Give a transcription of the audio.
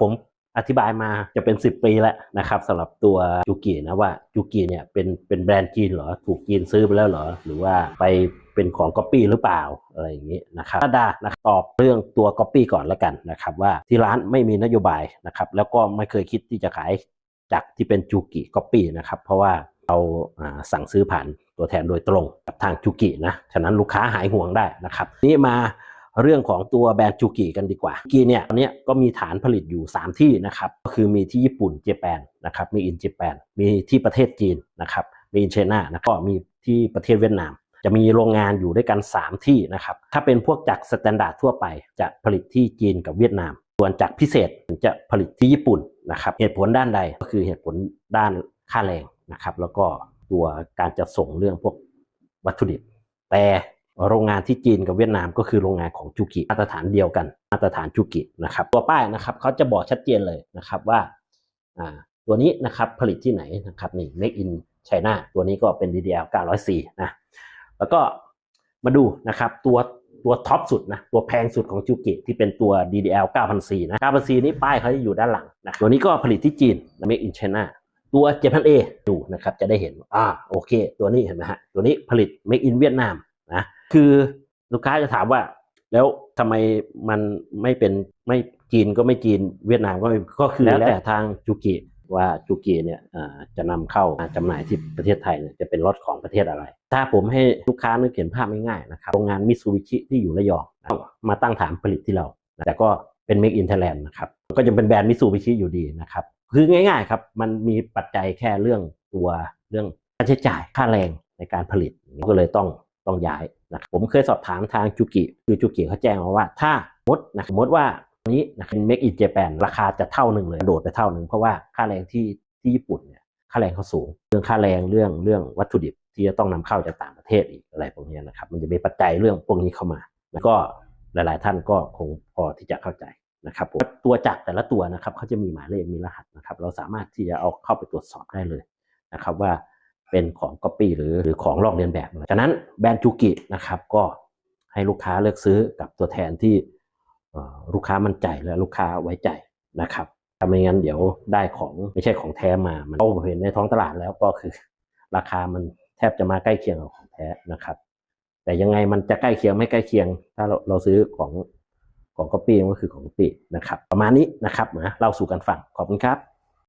ผมอธิบายมาจะเป็น 10 ปีแล้วนะครับสำหรับตัวจูกินะว่าจูกิเนี่ยเป็นเป็นแบรนด์จีนเหรอถูกจีนซื้อไปแล้วเหรอ หรือว่าไปเป็นของก๊อปปี้หรือเปล่าอะไรอย่างนี้นะครับถ้าดานะตอบเรื่องตัวก๊อปปี้ก่อนแล้วกันนะครับว่าที่ร้านไม่มีนโยบายนะครับแล้วก็ไม่เคยคิดที่จะขายจากที่เป็นจูกิก๊อปปี้นะครับเพราะว่าเราอ่าสั่งซื้อผ่านตัวแทนโดยตรงกับทางจูกินะฉะนั้นลูกค้าหายห่วงได้นะครับนี่มา เรื่องของตัวแบรนด์จูกิกันดีกว่าจูกิเนี่ยตอนนี้ก็มีฐานผลิตอยู่ 3 ที่นะครับก็คือมีที่ญี่ปุ่นเจแปนนะครับมีอินเจแปนมีที่ประเทศจีนนะครับมีอินเชน่านะก็มีที่ประเทศเวียดนาม จะมีโรงงานอยู่ด้วยกัน 3 ที่นะครับถ้าเป็นพวกจักรสแตนดาร์ดทั่วไปจะผลิตที่จีนกับเวียดนาม ส่วนจักรพิเศษจะผลิตที่ญี่ปุ่นนะครับเหตุผลด้านใดก็คือเหตุผลด้านค่าแรงนะครับแล้วก็ตัวการจะส่งเรื่องพวกวัตถุดิบ แต่ โรงงานที่จีนกับเวียดนามก็คือโรงงานของจูกิมาตรฐานเดียวกัน มาตรฐานจูกินะครับตัวป้ายนะครับเขาจะบอกชัดเจนเลยนะครับว่าตัวนี้นะครับผลิตที่ไหนนะครับนี่ make in China ตัวนี้ก็เป็น DDL 904นะแล้วก็มาดูนะครับตัวตัวท็อปสุดนะตัวแพงสุดของจูกิที่เป็นตัว DDL 9004นะ9004นี้ป้ายเขาจะอยู่ด้านหลังนะตัวนี้ก็ผลิตที่จีน make in China ตัว J.A ดูนะครับจะได้เห็นอ่าโอเค ตัวนี้เห็นไหมฮะตัวนี้ผลิต make in เวียดนามนะ คือลูกค้าจะถามว่า แล้วทำไมมันไม่เป็นไม่จีนก็ไม่จีนเวียดนามก็ไม่ก็คือแล้วแต่ทางจูกิว่าจูกิเนี่ยอ่าจะนำเข้ามาจำหน่ายที่ประเทศไทยเนี่ยจะเป็นรถของประเทศอะไร ถ้าผมให้ลูกค้านึกเห็นภาพง่ายๆนะครับโรงงานมิตซูบิชิที่อยู่ระยองนะมาตั้งฐานผลิตที่เรา แต่ก็เป็น Make in Thailand นะครับก็จะเป็นแบรนด์มิตซูบิชิอยู่ดีนะครับคือง่ายๆครับมันมีปัจจัยแค่เรื่องตัวเรื่องค่าใช้จ่ายค่าแรงในการผลิตก็เลยต้องต้องย้าย นะผมเคยสอบถามทางจูกิคือจูกิเขาแจ้งมาว่า ถ้ามดนะสมมติว่านนี้นะเป็น Make in Japan ราคาจะเท่าหนึ่งเลย โดดไปเท่าหนึ่งเพราะว่าค่าแรงที่ที่ญี่ปุ่นเนี่ยค่าแรงเขาสูง เรื่องค่าแรงเรื่องเรื่องวัตถุดิบที่จะต้องนำเข้าจากต่างประเทศอีกอะไรพวกนี้นะครับ มันจะมีปัจจัยเรื่องพวกนี้เข้ามา แล้วก็หลาย ๆ ท่านก็คงพอที่จะเข้าใจนะครับผมตัวจักรแต่ละตัวนะครับเขาจะมีหมายเลขมีรหัสนะครับ เราสามารถที่จะเอาเข้าไปตรวจสอบได้เลยนะครับว่า เป็นของก๊อปปี้หรือหรือของลอกเลียนแบบฉะนั้นแบรนด์จูกินะครับก็ให้ลูกค้าเลือกซื้อกับตัวแทนที่ลูกค้ามั่นใจและลูกค้าไว้ใจนะครับถ้าไม่งั้นเดี๋ยวได้ของไม่ใช่ของแท้มา มันเราเห็นในท้องตลาดแล้วก็คือ ราคามันแทบจะมาใกล้เคียงกับของแท้นะครับ แต่ยังไงมันจะใกล้เคียงไม่ใกล้เคียง ถ้าเราเราซื้อของของก๊อปปี้ก็คือของก๊อปปี้นะครับ ประมาณนี้นะครับนะเล่าสู่กันฟังขอบคุณครับ